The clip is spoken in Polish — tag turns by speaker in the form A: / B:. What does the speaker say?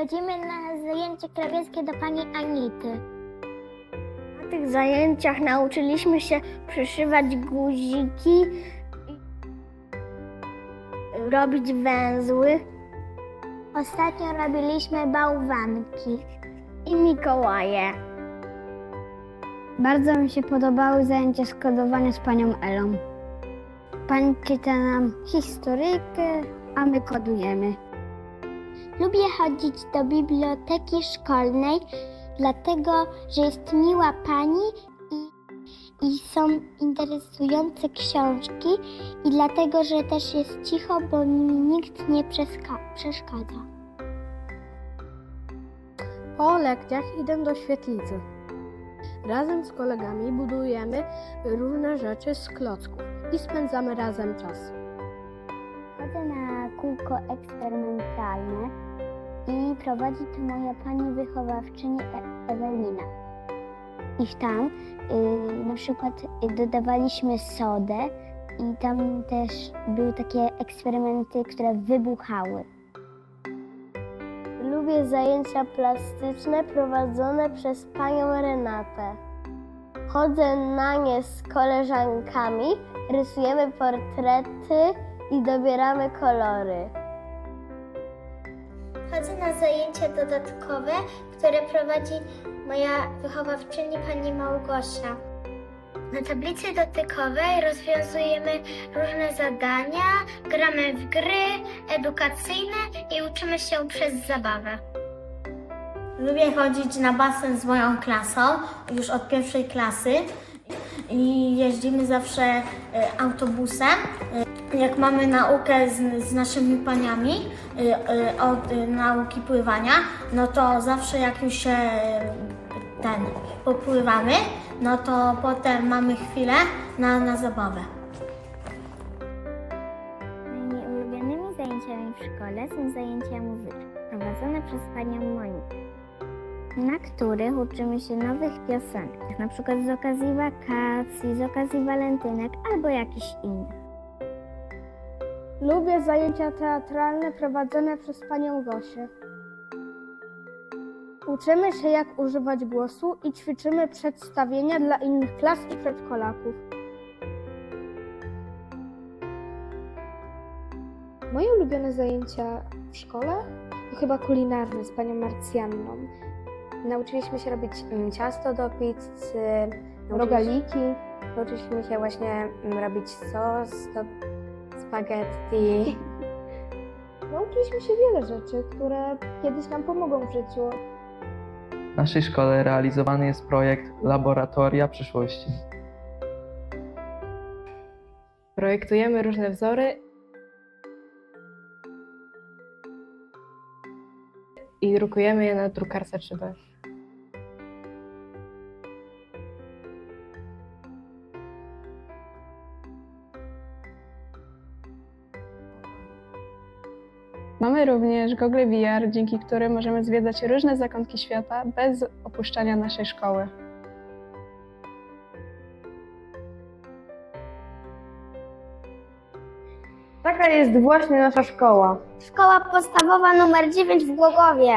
A: Chodzimy na zajęcie krawieckie do pani Anity.
B: Na tych zajęciach nauczyliśmy się przyszywać guziki, robić węzły
A: Ostatnio robiliśmy bałwanki.
B: i Mikołaje.
A: Bardzo mi się podobały zajęcia z kodowania z panią Elą. Pani czyta nam historyjkę, a my kodujemy. Lubię chodzić do biblioteki szkolnej, dlatego że jest miła pani i, i są interesujące książki i dlatego, że też jest cicho, bo mi nikt nie przeszkadza.
C: Po lekcjach idę do świetlicy. Razem z kolegami budujemy różne rzeczy z klocków i spędzamy razem czas.
A: Chodzę na kółko eksperymentalne i prowadzi to moja pani wychowawczyni e- Ewelina. I tam y, na przykład y, dodawaliśmy sodę i tam też były takie eksperymenty, które wybuchały.
B: Lubię zajęcia plastyczne prowadzone przez panią Renatę. Chodzę na nie z koleżankami, rysujemy portrety i dobieramy kolory.
A: Chodzę na zajęcia dodatkowe, które prowadzi moja wychowawczyni pani Małgosia. Na tablicy dotykowej rozwiązujemy różne zadania, gramy w gry edukacyjne i uczymy się przez zabawę.
D: Lubię chodzić na basen z moją klasą, już od pierwszej klasy. I jeździmy zawsze e, autobusem. Jak mamy naukę z, z naszymi paniami e, e, od e, nauki pływania, no to zawsze jak już się e, ten popływamy, no to potem mamy chwilę na, na zabawę.
A: Moimi ulubionymi zajęciami w szkole są zajęcia muzyczne prowadzone przez panią Monikę, na których uczymy się nowych piosenek, na przykład z okazji wakacji, z okazji walentynek albo jakichś innych.
C: Lubię zajęcia teatralne prowadzone przez panią Gosię. Uczymy się, jak używać głosu i ćwiczymy przedstawienia dla innych klas i przedszkolaków. Moje ulubione zajęcia w szkole to chyba kulinarne z panią Marcjanną. Nauczyliśmy się robić mm, ciasto do pizzy, rogaliki. Nauczyliśmy się właśnie mm, robić sos do spaghetti. Nauczyliśmy się wiele rzeczy, które kiedyś nam pomogą w życiu.
E: W naszej szkole realizowany jest projekt Laboratoria Przyszłości.
F: Projektujemy różne wzory i drukujemy je na drukarce 3D. Mamy również Google VR, dzięki którym możemy zwiedzać różne zakątki świata bez opuszczania naszej szkoły.
C: Taka jest właśnie nasza szkoła.
B: Szkoła podstawowa numer 9 w Głogowie.